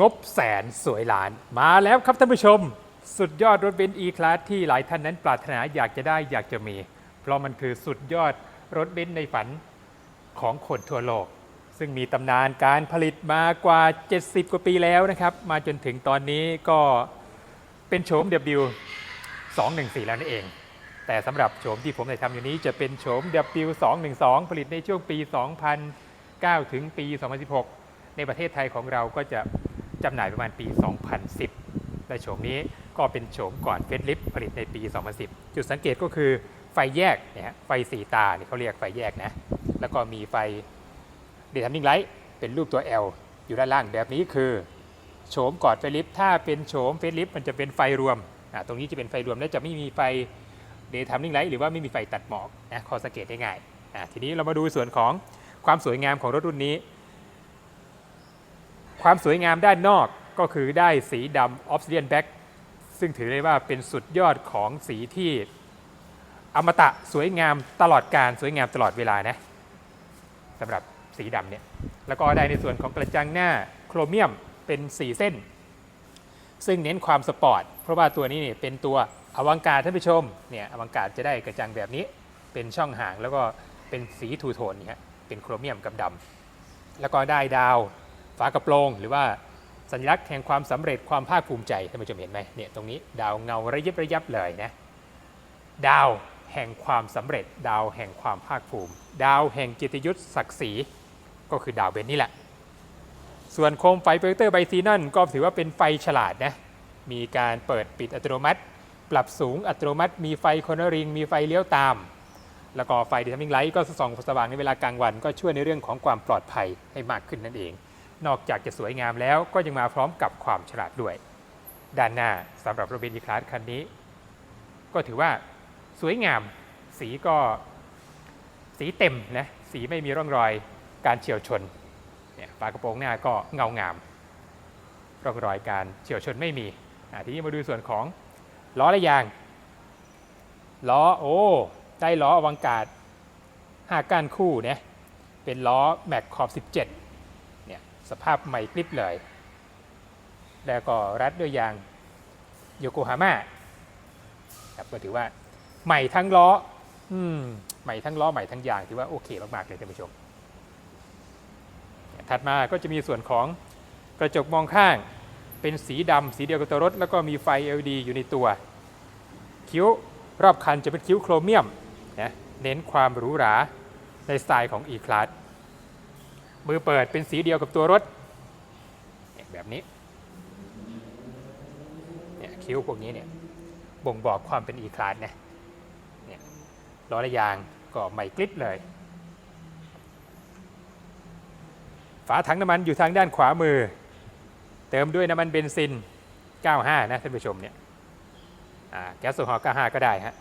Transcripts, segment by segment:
งบแสนสวยล้าน มาแล้วครับท่านผู้ชม สุดยอดรถเบนซ์ E-Class ที่หลายท่านนั้นปรารถนาอยากจะได้อยากจะมี เพราะมันคือสุดยอดรถเบนซ์ในฝันของคนทั่วโลก ซึ่งมีตำนานการผลิตมากว่า 70 กว่าปีแล้วนะครับ มาจนถึงตอนนี้ก็เป็นโฉม W 214 แล้วนั่นเอง แต่สำหรับโฉมที่ผมได้ทำอยู่นี้จะเป็นโฉม W 212 ผลิตในช่วงปี 2009 ถึงปี 2016 ในประเทศไทยของเราก็จะจำหน่ายประมาณปี 2010 และโฉมนี้ก็เป็นโฉมก่อนเฟสลิฟผลิตในปี 2010 จุดสังเกตก็คือไฟแยกเนี่ยฮะไฟสีตาเนี่ยเขาเรียกไฟแยกนะ แล้วก็มีไฟเดทัมมิ่งไลท์เป็นรูปตัว L อยู่ด้านล่างแบบนี้คือโฉมก่อนเฟสลิฟถ้าเป็นโฉมเฟสลิฟมันจะเป็นไฟรวมอ่าตรงนี้จะเป็นไฟรวมและจะไม่มีไฟเดทัมมิ่งไลท์หรือว่าไม่มีไฟตัดหมอกนะข้อสังเกตได้ง่ายอ่าทีนี้เรามาดูส่วนของความสวยงามของรถรุ่นนี้ ความสวยงามด้านนอกก็คือได้สีดำออฟซิเดียนแบ็กซึ่งถือได้ว่าเป็นสุดยอดของสีที่อมตะสวยงามตลอดการสวยงามตลอดเวลานะสำหรับสีดำเนี่ยแล้วก็ได้ในส่วนของกระจังหน้าโครเมียมเป็น4เส้น ซึ่งเน้นความสปอร์ตเพราะว่าตัวนี้เนี่ยเป็นตัวอวังการท่านผู้ชมเนี่ยอวังการจะได้กระจังแบบนี้เป็นช่องห่างแล้วก็เป็นสีทูโทนเนี่ยเป็นโครเมียมกับดำแล้วก็ได้ดาว ฝากระโปรง หรือว่าสัญลักษณ์แห่งความสำเร็จความภาคภูมิใจท่านผู้ชมเห็นไหมเนี่ยตรงนี้ดาวเงาระยิบระยับเลยนะดาวแห่งความสำเร็จ ดาวแห่งความภาคภูมิ ดาวแห่งเกียรติยศศักดิ์ศรีก็คือดาวเบนนี่แหละ ส่วนโคมไฟโปรเจคเตอร์ไบซีนอนก็ถือว่าเป็นไฟฉลาดนะมีการเปิดปิดอัตโนมัติ ปรับสูงอัตโนมัติ มีไฟคอนเนอริง มีไฟเลี้ยวตาม แล้วก็ไฟดิทัมมิ่งไลท์ก็ส่องสว่างในเวลากลางวัน ก็ช่วยในเรื่องของความปลอดภัยให้มากขึ้นนั่นเอง นอกจากจะสวยงามแล้วก็ยังมาพร้อมกับความฉลาดด้วย ด้านหน้าสำหรับโรเบนซ์คลาสคันนี้ ก็ถือว่าสวยงามสีก็สีเต็มนะสีไม่มีร่องรอยการเฉียวชนเนี่ยฝากระโปรงหน้าก็เงางาม ร่องรอยการเฉียวชนไม่มีทีนี้มาดูส่วนของล้อและยาง ล้อโอ้ได้ล้ออวังการห้าก้านคู่เนี่ยเป็นล้อแม็กขอบ 17เนี่ย สภาพใหม่กริบเลย แล้วก็รัดด้วยยางโยโกฮาม่าครับก็ถือว่าใหม่ทั้งล้ออืมใหม่ทั้งล้อใหม่ทั้งยางถือว่าโอเคมากๆเลยท่านผู้ชม ถัดมาก็จะมีส่วนของกระจกมองข้างเป็นสีดำสีเดียวกับตัวรถ แล้วก็มีไฟ LED อยู่ในตัว คิ้วรอบคันจะเป็นคิ้วโครเมียมนะเน้นความหรูหราในสไตล์ของ E-Class มือเปิดเป็นสีเดียวกับตัวรถ แบบนี้เนี่ยคิ้วพวกนี้เนี่ยบ่งบอกความเป็น E-Class นะเนี่ยล้อและยางก็ใหม่กลิบเลย ฝาถังน้ำมันอยู่ทางด้านขวามือ เติมด้วยน้ำมันเบนซิน 95 นะท่านผู้ชมเนี่ยแก๊สโซฮอล์95 ก็ได้ฮะ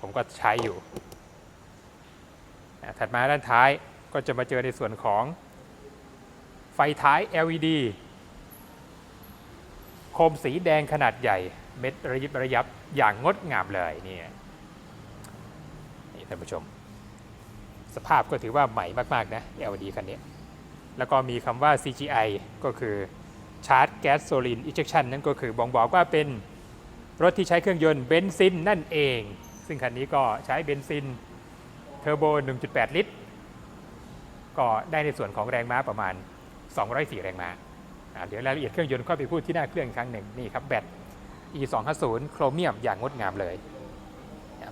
ผมก็ใช้อยู่ ถัดมาด้านท้ายก็จะมาเจอในส่วนของ ไฟท้าย LED โคมสีแดงขนาดใหญ่ เม็ดระยิบระยับอย่างงดงามเลยนี่นี่ท่านผู้ชม สภาพก็ถือว่าใหม่มากๆนะ LED คันนี้ แล้วก็มีคำว่า CGI ก็คือชาร์จแก๊สโซลินอิเจคชันนั่นก็คือบ่งบอกว่าเป็นรถที่ใช้เครื่องยนต์เบนซินนั่นเอง ซึ่งคันนี้ก็ใช้เบนซินเทอร์โบ 1.8 ลิตร ก็ได้ในส่วนของแรงม้าประมาณ 204 แรงม้าเดี๋ยวรายละเอียดเครื่องยนต์ค่อยไปพูดที่หน้าเครื่องอีกครั้งหนึ่งนี่ครับแบต E250 โครเมียมอย่างงดงามเลย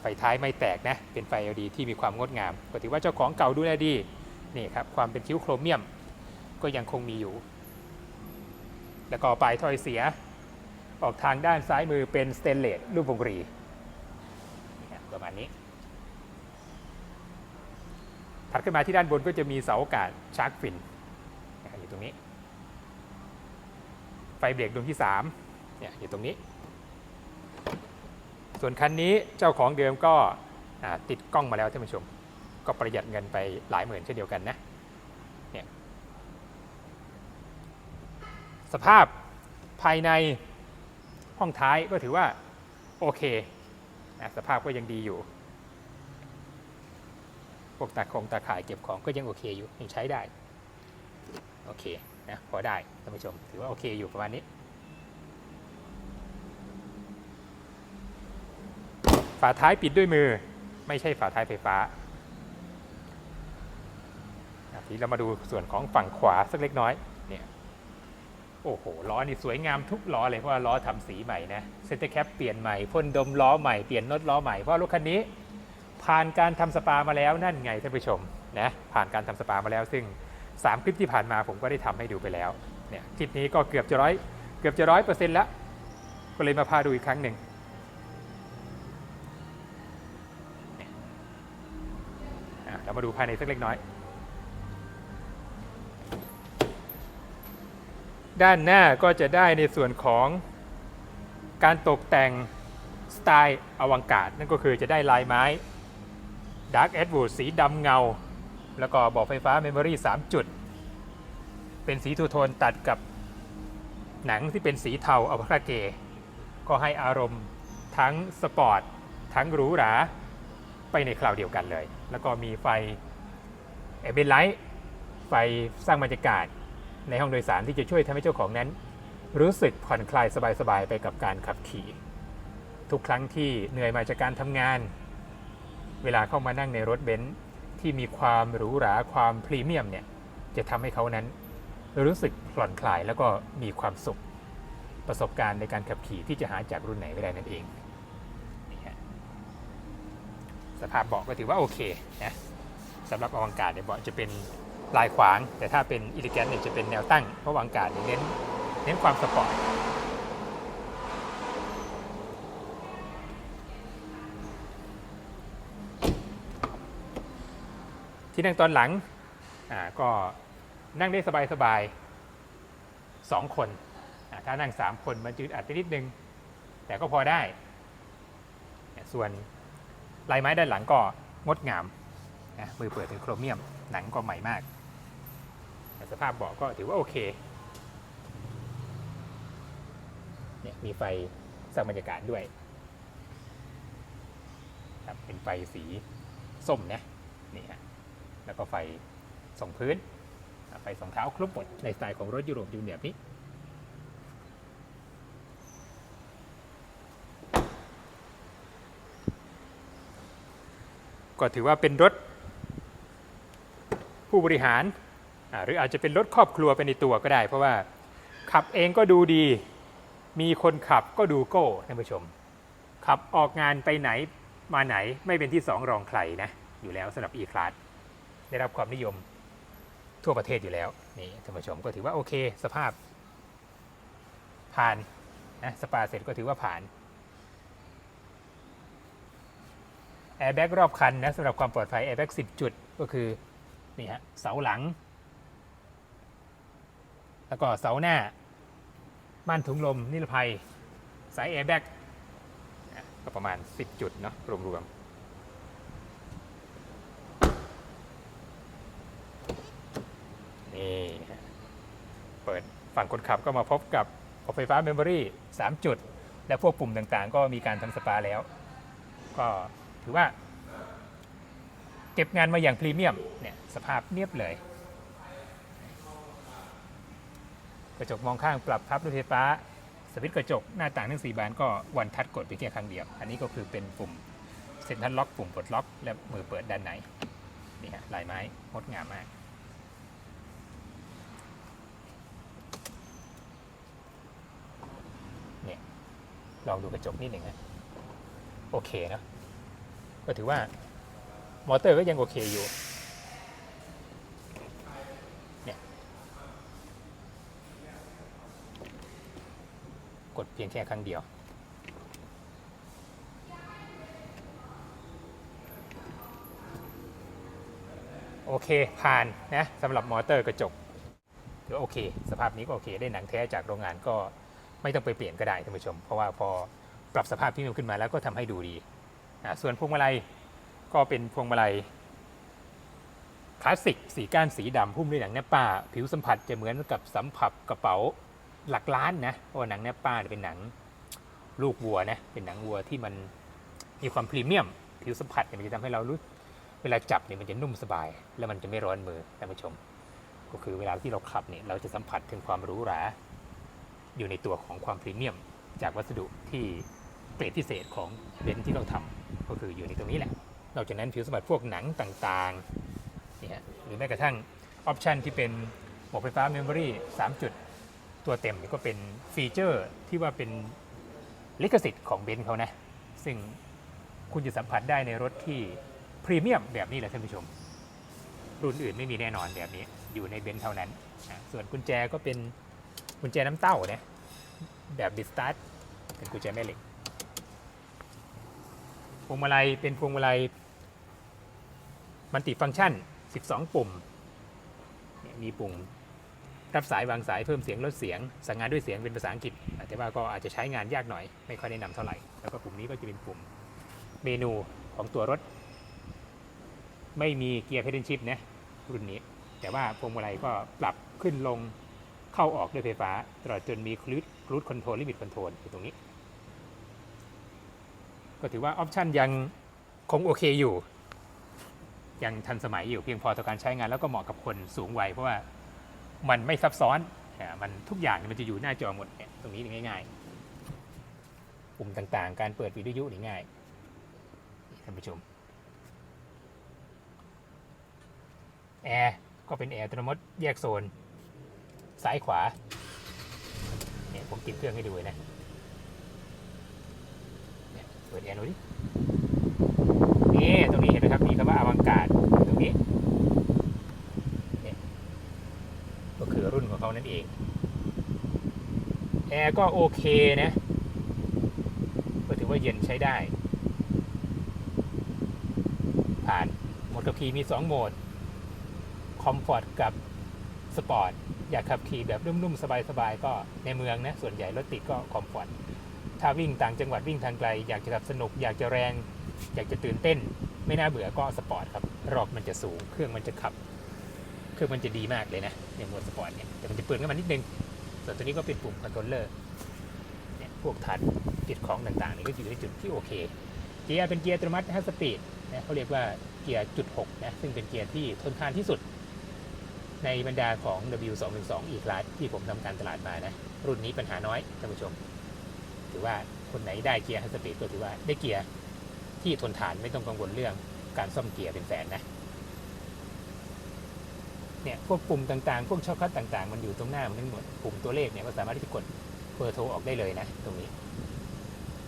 ไฟท้ายไม่แตกนะ เป็นไฟ LED ที่มีความงดงามก็ถือว่าเจ้าของเก่าดูแลดีนี่ครับความเป็นคิ้วโครเมียมก็ยังคงมีอยู่ แล้วก็ปลายถ้อยเสียออกทางด้านซ้ายมือเป็นสเตนเลสรูปวงรีประมาณนี้ถัดขึ้นมาที่ด้านบนก็จะมีเสาอากาศชาร์กฟิน ตรงนี้ ไฟเบรกดวงที่3เนี่ยอยู่ตรงนี้ ส่วนคันนี้เจ้าของเดิมก็ติดกล้องมาแล้วท่านผู้ชม ก็ประหยัดเงินไปหลายหมื่นเช่นเดียวกันนะเนี่ยสภาพภายในห้องท้ายก็ถือว่าโอเคนะสภาพก็ยังดีอยู่พวกตาคงตาข่ายเก็บของก็ยังโอเคอยู่ยังใช้ได้ โอเคนะพอได้ท่านผู้ชม ถือว่าโอเคอยู่ประมาณนี้ ฝาท้ายปิดด้วยมือ ไม่ใช่ฝาท้ายไฟฟ้าทีนี้เรามาดูส่วนของฝั่งขวาสักเล็กน้อยเนี่ยโอ้โหล้อนี่สวยงามทุกล้อเลยเพราะว่าล้อทำสีใหม่นะเซนเตอร์แคปเปลี่ยนใหม่พ่นดมล้อใหม่เปลี่ยนน็อตล้อใหม่เพราะรถคันนี้ ผ่านการทำสปามาแล้วนั่นไงท่านผู้ชมนะผ่านการทำสปามาแล้วซึ่ง 3 คลิปที่ผ่านมาผมก็ได้ทำให้ดูไปแล้วเนี่ยคลิปนี้ก็เกือบจะร้อยเกือบจะร้อยเปอร์เซ็นต์แล้ว ก็เลยมาพาดูอีกครั้งหนึ่งอะเรามาดูภายในสักเล็กน้อย ด้านหน้าก็จะได้ในส่วนของการตกแต่งสไตล์อวังการนั่นก็คือจะได้ลายไม้ Dark Edgewood สีดำเงา แล้วก็บอกไฟฟ้า Memory 3จุด เป็นสีทูโทนตัดกับหนังที่เป็นสีเทาอัลตราเก ก็ให้อารมณ์ทั้งสปอร์ต ทั้งหรูหราไปในคราวเดียวกันเลย แล้วก็มีไฟเอเบนไลท์ไฟสร้างบรรยากาศในห้องโดยสารที่จะช่วยทำให้เจ้าของนั้น รู้สึกผ่อนคลายสบายๆ ไปกับการขับขี่ ทุกครั้งที่เหนื่อยมาจากการทำงาน เวลาเข้ามานั่งในรถเบนซ์ ที่มีความหรูหราความพรีเมียมเนี่ยจะทำให้เขานั้น รู้สึกผ่อนคลายแล้วก็มีความสุข ประสบการณ์ในการขับขี่ที่จะหาจากรุ่นไหนไม่ได้นั่นเองนี่ฮะสภาพเบาะก็ถือว่าโอเคนะสำหรับอวังการเนี่ยเบาะจะเป็นลายขวาง แต่ถ้าเป็นอิเลแกนเนี่ยจะเป็นแนวตั้งเพราะอวังการเน้นเน้นความสปอร์ต ที่นั่งตอนหลังอ่าก็นั่งได้สบายๆสองคนถ้านั่งสามคนมันจืดอัดไปนิดนึง แต่ก็พอได้ ส่วนลายไม้ด้านหลังก็งดงามนะมือเปิดเป็นโครเมียมหนังก็ใหม่มาก สภาพเบาะก็ถือว่าโอเคเนี่ยมีไฟสร้างบรรยากาศด้วยครับเป็นไฟสีส้มนะนี่ฮะ แล้วก็ไฟส่องพื้น ไฟสองเท้าครบหมดในสไตล์ของรถยุโรปยูเนียบนี้ก็ถือว่าเป็นรถผู้บริหาร หรืออาจจะเป็นรถครอบครัวไปในตัวก็ได้ เพราะว่าขับเองก็ดูดี มีคนขับก็ดูโก้ท่านผู้ชม ขับออกงานไปไหนมาไหนไม่เป็นที่สองรองใครนะ อยู่แล้วสำหรับ e-class ได้รับความนิยมทั่วประเทศอยู่แล้วนี่ท่านผู้ชมก็ถือว่าโอเคสภาพ ผ่านนะสปาเสร็จก็ถือว่าผ่านแอร์แบ็กรอบคันนะสำหรับความปลอดภัยแอร์แบ็ก10จุดก็คือนี่ฮะเสาหลัง แล้วก็เสาหน้าม่านถุงลมนิรภัย สายแอร์แบ็กก็ประมาณ 10 จุดเนาะรวมๆ นี่ฮะเปิดฝั่งคนขับก็มาพบกับไฟฟ้าเมมโมรี่ 3 จุด และพวกปุ่มต่างๆ ก็มีการทำสปาแล้ว ก็ถือว่า เก็บงานมาอย่างพรีเมียมเนี่ยสภาพเนียบเลย กระจกมองข้างปรับพับด้วยไฟฟ้า สวิตช์กระจกหน้าต่างทั้ง4บานก็วันทัดกดไปแค่ครั้งเดียว อันนี้ก็คือเป็นปุ่มเซ็นทรัลล็อกปุ่มปลดล็อก และมือเปิดด้านในนี่ฮะลายไม้งดงามมาก เนี่ย ลองดูกระจกนิดหนึ่งนะโอเคนะก็ถือว่ามอเตอร์ก็ยังโอเคอยู่เนี่ยกดเพียงแค่ครั้งเดียวโอเค ผ่านนะสำหรับมอเตอร์กระจกถือโอเค สภาพนี้ก็โอเค ได้หนังแท้จากโรงงานก็ ไม่ต้องไปเปลี่ยนก็ได้ท่านผู้ชม เพราะว่าพอปรับสภาพที่มันขึ้นมาแล้วก็ทำให้ดูดี ส่วนพวงมาลัยก็เป็นพวงมาลัยคลาสสิกสีก้านสีดำหุ้มด้วยหนังแนปป้า ผิวสัมผัสจะเหมือนกับสัมผัสกระเป๋าหลักล้านนะเพราะหนังแนปป้าเป็นหนังลูกวัวนะเป็นหนังวัวที่มันมีความพรีเมียม ผิวสัมผัสเนี่ยมันจะทำให้เรารู้เวลาจับเนี่ยมันจะนุ่มสบาย แล้วมันจะไม่ร้อนมือท่านผู้ชม ก็คือเวลาที่เราขับเนี่ยเราจะสัมผัสถึงความหรูหรา อยู่ในตัวของความพรีเมียม จากวัสดุที่เกรดพิเศษของเบนซ์ที่เราทำก็คืออยู่ในตรงนี้แหละ นอกจากนั้นผิวสัมผัสพวกหนังต่างๆเนี่ยหรือแม้กระทั่งออปชันที่เป็นหมวกไฟฟ้าเมมโมรี่3จุดตัวเต็มนี่ก็เป็นฟีเจอร์ที่ว่าเป็นลิขสิทธิ์ของเบนซ์เขานะ ซึ่งคุณจะสัมผัสได้ในรถที่พรีเมียมแบบนี้แหละท่านผู้ชม รุ่นอื่นไม่มีแน่นอนแบบนี้อยู่ในเบนซ์เท่านั้น ส่วนกุญแจก็เป็น กุญแจน้ำเต้าเนะแบบดิสตาร์ทเป็นกุญแจแม่เหล็กพวงมาลัยเป็นพวงมาลัยมัลติฟังก์ชัน 12 ปุ่ม มีปุ่มรับสายวางสายเพิ่มเสียงลดเสียง สั่งงานด้วยเสียงเป็นภาษาอังกฤษ แต่ว่าก็อาจจะใช้งานยากหน่อย ไม่ค่อยแนะนำเท่าไหร่ แล้วก็ปุ่มนี้ก็จะเป็นปุ่มเมนูของตัวรถ ไม่มีเกียร์เพด a ชิพนะรุ่นนี้ แต่ว่าพวงมาลัยก็ปรับขึ้นลง เข้าออกด้วยไฟฟ้า ตลอดจนมีคลูดคลูดคอนโทรลลิมิตคอนโทรลอยู่ตรงนี้ ก็ถือว่าออปชันยังคงโอเคอยู่ ยังทันสมัยอยู่เพียงพอต่อการใช้งานแล้วก็เหมาะกับคนสูงวัยเพราะว่ามันไม่ซับซ้อนมันทุกอย่างมันจะอยู่หน้าจอหมดเนี่ยตรงนี้ง่ายๆ ปุ่มต่างๆ การเปิดวิทยุนี่ง่ายท่านผู้ชมแอร์ก็เป็นแอร์อัตโนมัติแยกโซน ซ้ายขวา เนี่ยผมติดเครื่องให้ดูนะเนี่ยเปิดแอร์ดูดินี่ตรงนี้เห็นไหมครับมีคำว่าอวังการตรงนี้ก็คือรุ่นของเขานั่นเองแอร์ก็โอเคนะก็ถือว่าเย็นใช้ได้ ผ่านโหมดขับขี่มี 2 โหมด คอมฟอร์ตกับสปอร์ต อยากขับขี่แบบนุ่มๆ สบายๆ ก็ในเมืองนะส่วนใหญ่รถติดก็คอมฟอร์ตถ้าวิ่งต่างจังหวัดวิ่งทางไกล อยากจะขับสนุก อยากจะแรง อยากจะตื่นเต้น ไม่น่าเบื่อก็สปอร์ตครับรอบมันจะสูง เครื่องมันจะขับ เครื่องมันจะดีมากเลยนะในหมวดสปอร์ตเนี่ยแต่มันจะเปลืองน้ำมันนิดนึงส่วนตัวนี้ก็เป็นปุ่มคอนโทรลเลอร์เนี่ยพวกทัดติดของต่างๆนี่ก็อยู่ในจุดที่โอเคเกียร์เป็นเกียร์อัตโนมัติ5สปีดนะเขาเรียกว่าเกียร์จุด6นะซึ่งเป็นเกียร์ที่ทนทานที่สุด ในบรรดาของ W212 อีกลาสที่ผมทำการตลาดมานะ รุ่นนี้ปัญหาน้อยท่านผู้ชม ถือว่าคนไหนได้เกียร์5สปีดก็ถือว่าได้เกียร์ที่ทนทานไม่ต้องกังวลเรื่องการซ่อมเกียร์เป็นแสนนะเนี่ยพวกปุ่มต่างๆ พวกช็อตคัทต่างๆ มันอยู่ตรงหน้ามันทั้งหมดปุ่มตัวเลขเนี่ยก็สามารถที่จะกดเบอร์โทรออกได้เลยนะ ตรงนี้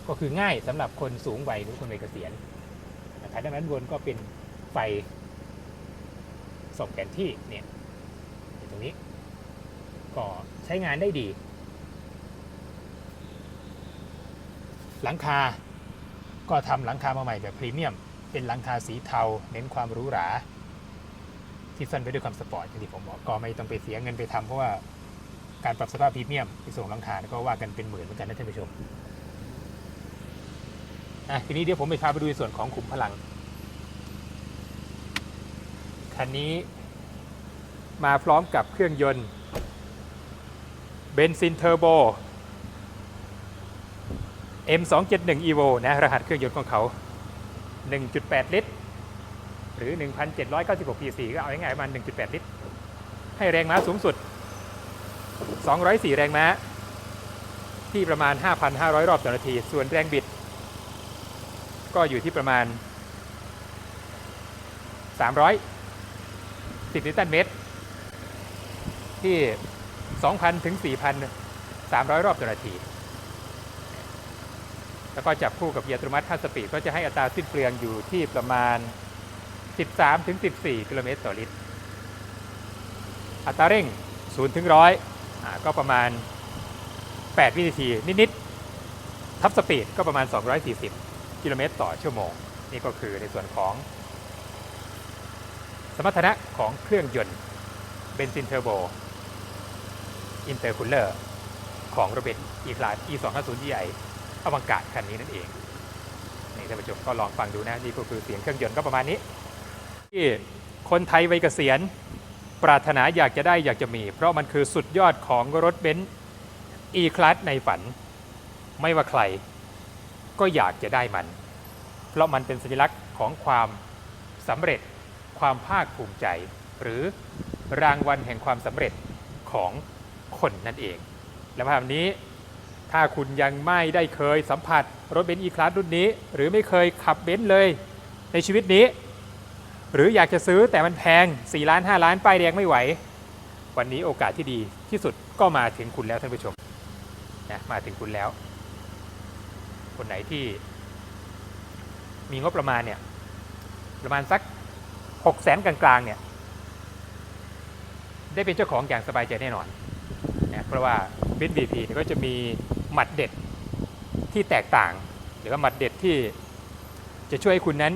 ก็คือง่ายสำหรับคนสูงวัยหรือคนวัยเกษียณนะครับดังนั้นบนก็เป็นไฟส่องแผนที่เนี่ย รงนี้ ก็ใช้งานได้ดี หลังคา ก็ทำหลังคามาใหม่แบบพรีเมียม เป็นหลังคาสีเทา เน้นความหรูหราที่ซ่อนไปด้วยความสปอร์ตอย่างที่ผมบอกก็ไม่ต้องไปเสียเงินไปทำเพราะว่าการปรับสภาพพรีเมียมไปส่งหลังคาก็ว่ากันเป็นหมื่นเหมือนกันนะท่านผู้ชมอะทีนี้เดี๋ยวผมไปพาไปดูในส่วนของขุมพลัง คันนี้ มาพร้อมกับเครื่องยนต์เบนซินเทอร์โบ M271 Evo นะรหัสเครื่องยนต์ของเขา 1.8 ลิตร หรือ 1,796 pc ก็เอาง่ายๆประมาณ 1.8 ลิตร ให้แรงม้าสูงสุด 204 แรงม้า ที่ประมาณ 5,500 รอบต่อนาที ส่วนแรงบิด ก็อยู่ที่ประมาณ 310 นิวตันเมตร ที่ 2,000 ถึง 4,300 รอบต่อนาที แล้วก็จับคู่กับเกียร์อัตโนมัติ5สปีดก็จะให้อัตราสิ้นเปลืองอยู่ที่ประมาณ 13 ถึง 14 กิโลเมตรต่อลิตร อัตราเร่ง 0 ถึง 100 ก็ประมาณ 8 วินาที นิด ๆ ทับสปีดก็ประมาณ 240 กิโลเมตรต่อชั่วโมง นี่ก็คือในส่วนของ สมรรถนะของเครื่องยนต์เบนซินเทอร์โบ อินเตอร์คูลเลอร์ของรถเบนซ์ E-Class E250Gi อวังกาศคันนี้นั่นเองนี่ท่านผู้ชมก็ลองฟังดูนะนี่ก็คือเสียงเครื่องยนต์ก็ประมาณนี้ ที่คนไทยวัยเกษียณปรารถนาอยากจะได้อยากจะมี เพราะมันคือสุดยอดของรถเบนซ์ E-Class ในฝัน ไม่ว่าใครก็อยากจะได้มัน เพราะมันเป็นสัญลักษณ์ของความสำเร็จความภาคภูมิใจ หรือรางวัลแห่งความสำเร็จของ คนนั่นเอง และภาพนี้ถ้าคุณยังไม่ได้เคยสัมผัสรถเบนซ์ E-Class รุ่นนี้ หรือไม่เคยขับเบนซ์เลยในชีวิตนี้ หรืออยากจะซื้อแต่มันแพง 4 ล้าน 5 ล้านป้ายแดงไม่ไหว วันนี้โอกาสที่ดีที่สุดก็มาถึงคุณแล้วท่านผู้ชมนะมาถึงคุณแล้ว คนไหนที่มีงบประมาณเนี่ยประมาณสัก6แสนกลางๆเนี่ยได้เป็นเจ้าของอย่างสบายใจแน่นอน เพราะว่าบิ t บีพีก็จะมีหมัดเด็ดที่แตกต่าง หรือว่าหมัดเด็ดที่จะช่วยให้คุณนั้น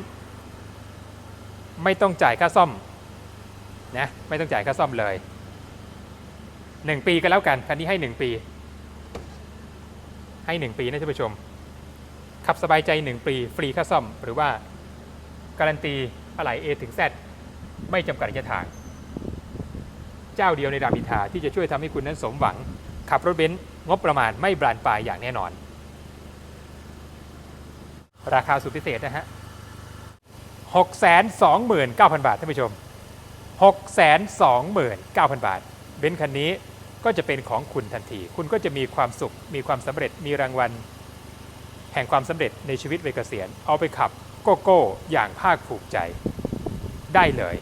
ไม่ต้องจ่ายค่าซ่อมนะไม่ต้องจ่ายค่าซ่อมเลย 1 ปีก็แล้วกันคันนี้ให้ 1 ปี ให้ 1 ปีนะท่านผู้ชม ขับสบายใจ 1 ปี ฟรีค่าซ่อม หรือว่าการันตีอะไหล่ A ถึง Z ไม่จำกัดระยะทาง เจ้าเดียวในรามอินทาที่จะช่วยทำให้คุณนั้นสมหวัง ขับรถเบนซ์งบประมาณไม่บานปลายอย่างแน่นอน ราคาสุดพิเศษนะฮะ629,000บาทท่านผู้ชม629,000บาท เบนซ์คันนี้ก็จะเป็นของคุณทันที คุณก็จะมีความสุข มีความสำเร็จ มีรางวัล แห่งความสำเร็จในชีวิตวัยเกษียณ เอาไปขับโกโก้อย่างภาคภูมิใจ ได้เลย